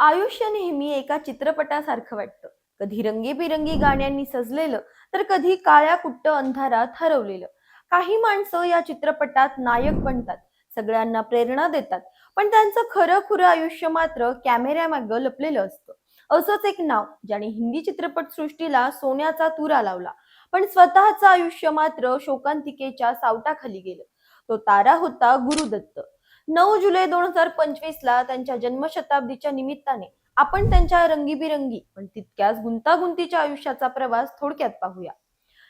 आयुष्य नेहमी एका चित्रपटासारखं वाटतं. कधी रंगीबिरंगी गाण्यांनी सजलेलं तर कधी काळ्या कुट्ट अंधारात हरवलेलं. काही माणसं या चित्रपटात नायक बनतात सगळ्यांना प्रेरणा देतात पण त्यांचं खरं खुरं आयुष्य मात्र कॅमेऱ्यामागं लपलेलं असतं. असंच एक नाव ज्याने हिंदी चित्रपट सृष्टीला सोन्याचा तुरा लावला. पण स्वतःचं आयुष्य मात्र शोकांतिकेच्या सावटाखाली गेलं. तो तारा होता गुरुदत्त. नऊ जुलै दोन हजार पंचवीस ला त्यांच्या जन्मशताब्दीच्या निमित्ताने आपण त्यांच्या रंगीबिरंगी पण तितक्याच गुंतागुंतीच्या आयुष्याचा प्रवास थोडक्यात पाहूया.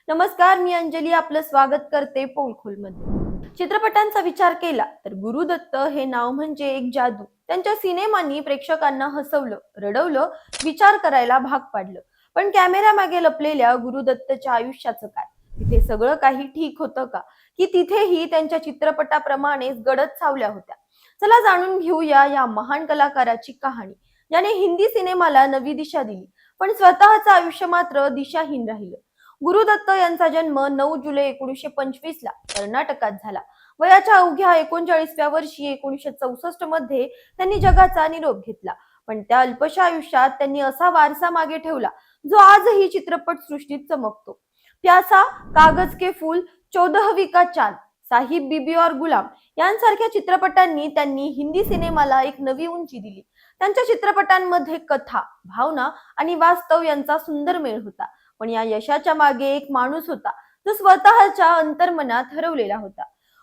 नमस्कार मी अंजली आपलं स्वागत करते पोलखोलमध्ये. चित्रपटांचा विचार केला तर गुरुदत्त हे नाव म्हणजे एक जादू. त्यांच्या सिनेमांनी प्रेक्षकांना हसवलं रडवलं विचार करायला भाग पाडलं. पण कॅमेरा मागे लपलेल्या गुरुदत्तच्या आयुष्याचं काय? तिथे सगळं काही ठीक होतं का? की तिथेही त्यांच्या चित्रपटाप्रमाणेच गडद सावल्या होत्या. चला जाणून घेऊया या महान कलाकाराची कहाणी. याने हिंदी सिनेमाला नवी दिशा दिली पण स्वतःचं आयुष्य मात्र दिशाहीन राहिलं. गुरुदत्त यांचा जन्म नऊ जुलै एकोणीसशे पंचवीस ला कर्नाटकात झाला. वयाच्या अवघ्या एकोणचाळीसव्या वर्षी एकोणीसशे चौसष्टमध्ये त्यांनी जगाचा निरोप घेतला. पण त्या अल्पशा आयुष्यात त्यांनी असा वारसा मागे ठेवला जो आजही चित्रपट सृष्टीत चमकतो. प्यासा कागज के फूल चौदहवी का चांद साहिब बीबी और गुलाम यांसारख्या चित्रपटांनी त्यांनी हिंदी सिनेमाला एक नवी उंची दिली. त्यांच्या चित्रपटांमध्ये कथा भावना आणि वास्तव यांचा सुंदर मेळ होता. पण या यशाच्या मागे एक माणूस होता जो स्वतःच्या अंतर्मनात हरवलेला होता.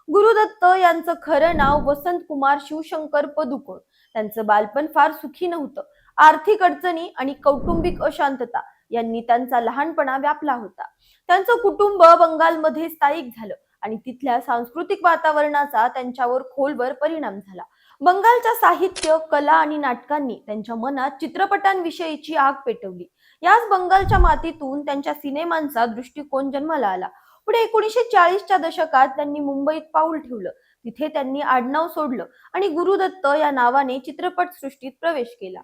गुरुदत्त यांचं खरं नाव वसंत कुमार शिवशंकर पदुकोण. त्यांचं बालपण फार सुखी नव्हतं. आर्थिक अडचणी आणि कौटुंबिक अशांतता यांनी त्यांचा लहानपणा व्यापला होता. त्यांचं कुटुंब बंगालमध्ये स्थायिक झालं आणि तिथल्या सांस्कृतिक वातावरणाचा त्यांच्यावर खोलवर परिणाम झाला. बंगालच्या साहित्य कला आणि नाटकांनी त्यांच्या मनात चित्रपटांविषयीची आग पेटवली. याच बंगालच्या मातीतून त्यांच्या सिनेमांचा दृष्टिकोन जन्माला आला. पुढे एकोणीसशे चाळीसच्या दशकात त्यांनी मुंबईत पाऊल ठेवलं. तिथे त्यांनी आडनाव सोडलं आणि गुरुदत्त या नावाने चित्रपट सृष्टीत प्रवेश केला.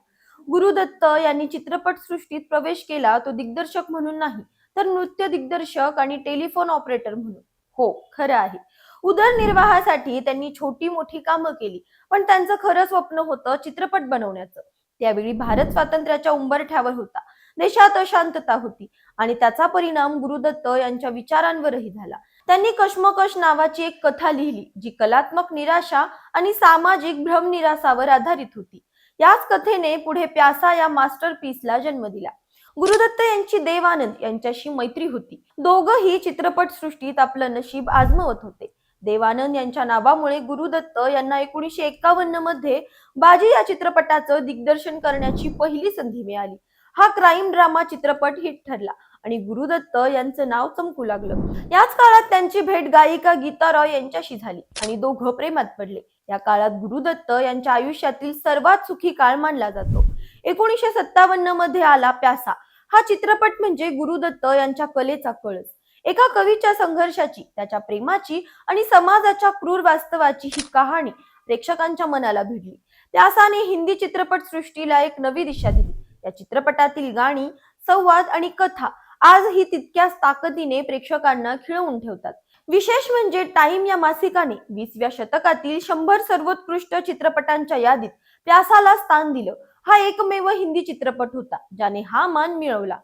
गुरुदत्त यांनी चित्रपट सृष्टीत प्रवेश केला तो दिग्दर्शक म्हणून नाही तर नृत्य दिग्दर्शक आणि टेलिफोन ऑपरेटर म्हणून. हो खरं आहे. उदरनिर्वाहासाठी त्यांनी छोटी मोठी कामं केली पण त्यांचं खरं स्वप्न होतं चित्रपट बनवण्याचं. त्यावेळी भारत स्वातंत्र्याच्या उंबरठ्यावर होता. देशात अशांतता होती आणि त्याचा परिणाम गुरुदत्त यांच्या विचारांवरही झाला. त्यांनी कश्मकश नावाची एक कथा लिहिली जी कलात्मक निराशा आणि सामाजिक भ्रमनिरासावर आधारित होती. याच कथेने पुढे प्यासा या मास्टर पीसला जन्म दिला. गुरुदत्त यांची देवानंद यांच्याशी मैत्री होती. दोघही चित्रपट सृष्टीत आपलं नशीब आजमवत होते. देवानंद यांच्या नावामुळे गुरुदत्त यांना एकोणीसशे एक्कावन्नमध्ये बाजी या चित्रपटाचं दिग्दर्शन करण्याची पहिली संधी मिळाली. हा क्राईम ड्रामा चित्रपट हिट ठरला आणि गुरुदत्त यांचं नाव चमकू लागलं. याच काळात त्यांची भेट गायिका गीता रॉय यांच्याशी झाली आणि दोघं प्रेमात पडले. या काळात गुरुदत्त यांच्या आयुष्यातील सर्वात सुखी काळ मानला जातो. एकोणीसशे सत्तावन्नमध्ये आला प्यासा. हा चित्रपट म्हणजे गुरुदत्त यांच्या कलेचा कळस. एका कवीच्या संघर्षाची त्याच्या प्रेमाची आणि समाजाच्या क्रूर वास्तवाची ही कहाणी प्रेक्षकांच्या मनाला भिडली. प्यासाने हिंदी चित्रपट सृष्टीला एक नवी दिशा दिली. या चित्रपटातील गाणी संवाद आणि कथा आजही तितक्याच ताकदीने प्रेक्षकांना खिळवून ठेवतात. विशेष म्हणजे टाइम या मासिकाने वीसव्या शतकातील शंभर सर्वोत्कृष्ट चित्रपटांच्या यादीत प्यासाला स्थान दिलं. हा एकमेव हिंदी चित्रपट होता ज्याने हा मान मिळवला.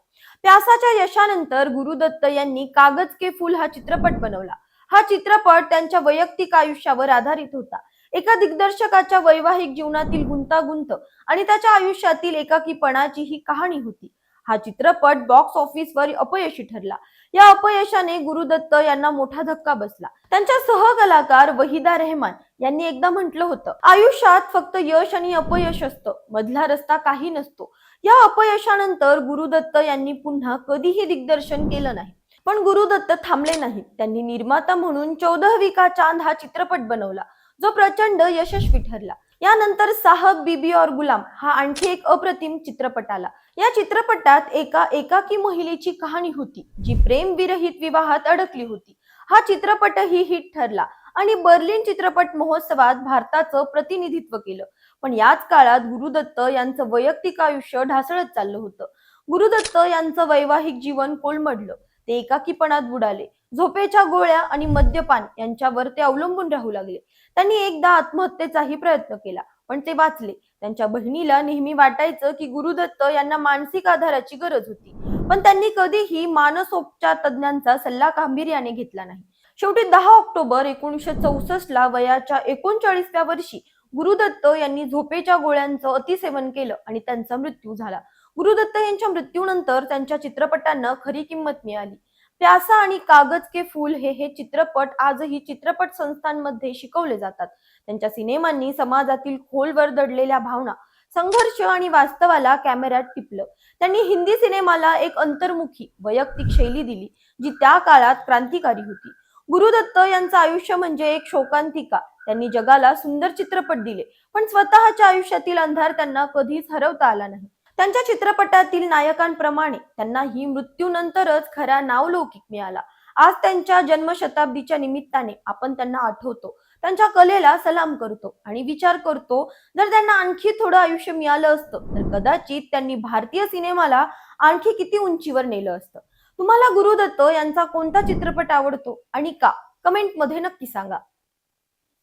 प्यासाच्या यशानंतर गुरुदत्त यांनी कागज के फूल हा चित्रपट बनवला. हा चित्रपट त्यांच्या वैयक्तिक आयुष्यावर आधारित होता. एका दिग्दर्शकाच्या वैवाहिक जीवनातील गुंतागुंत आणि त्याच्या आयुष्यातील एकाकीपणाची ही कहाणी होती. हा चित्रपट बॉक्स ऑफिसवर अपयशी ठरला. या अपयशाने गुरुदत्त यांना मोठा धक्का बसला. त्यांच्या सहकलाकार वहिदा रेहमान यांनी एकदा म्हटलं होतं आयुष्यात फक्त यश आणि अपयश असतं मधला रस्ता काही नसतो. या अपयशानंतर गुरुदत्त यांनी पुन्हा कधीही दिग्दर्शन केलं नाही. पण गुरुदत्त थांबले नाहीत. त्यांनी निर्माता म्हणून चौदह विका चांद हा चित्रपट बनवला जो प्रचंड यशस्वी ठरला. यानंतर साहब बीबी और गुलाम हा आणखी एक अप्रतिम चित्रपट आला या चित्रपटात एका एकाकी महिलेची कहाणी होती जी प्रेम विरहित विवाहात अडकली होती. हा चित्रपटही हिट ठरला आणि बर्लिन चित्रपट महोत्सवात भारताचं प्रतिनिधित्व केलं. पण याच काळात गुरुदत्त यांचं वैयक्तिक आयुष्य ढासळत चाललं होतं. गुरुदत्त यांचं वैवाहिक जीवन कोलमडलं. ते एकाकीपणात बुडाले. झोपेच्या गोळ्या आणि मद्यपान यांच्यावर ते अवलंबून राहू लागले. त्यांनी एकदा आत्महत्येचाही प्रयत्न केला पण ते वाचले. त्यांच्या बहिणीला नेहमी वाटायचं की गुरुदत्त यांना मानसिक आधाराची गरज होती. पण त्यांनी कधीही मानसोपचार तज्ञांचा सल्ला गांभीर्याने घेतला नाही. शेवटी दहा ऑक्टोबर एकोणीसशे चौसष्ट ला वयाच्या एकोणचाळीसव्या वर्षी गुरुदत्त यांनी झोपेच्या गोळ्यांचं अतिसेवन केलं आणि त्यांचा मृत्यू झाला. गुरुदत्त यांच्या मृत्यूनंतर त्यांच्या चित्रपटांना खरी किंमत मिळाली. प्यासा आणि कागज के फूल हे हे चित्रपट आजही चित्रपट संस्थांमध्ये शिकवले जातात. त्यांच्या सिनेमांनी समाजातील खोलवर दडलेल्या भावना संघर्ष आणि वास्तवाला कॅमेऱ्यात टिपलं. त्यांनी हिंदी सिनेमाला एक अंतर्मुखी वैयक्तिक शैली दिली जी त्या काळात क्रांतिकारी होती. गुरुदत्त यांचं आयुष्य म्हणजे एक शोकांतिका. त्यांनी जगाला सुंदर चित्रपट दिले पण स्वतःच्या आयुष्यातील अंधार त्यांना कधीच हरवता आला नाही. त्यांच्या चित्रपटातील नायकांप्रमाणे त्यांनाही मृत्यूनंतरच खरा नावलौकिक मिळाला. आज त्यांच्या जन्मशताब्दीच्या निमित्ताने आपण त्यांना आठवतो. त्यांच्या कलेला सलाम करतो आणि विचार करतो जर त्यांना आणखी थोडं आयुष्य मिळालं असतं तर कदाचित त्यांनी भारतीय सिनेमाला आणखी किती उंचीवर नेलं असतं. तुम्हाला गुरुदत्त यांचा कोणता चित्रपट आवडतो आणि का? कमेंटमध्ये नक्की सांगा.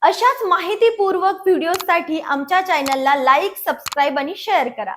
अशाच माहितीपूर्वक व्हिडिओसाठी आमच्या चॅनलला लाईक सबस्क्राईब आणि शेअर करा.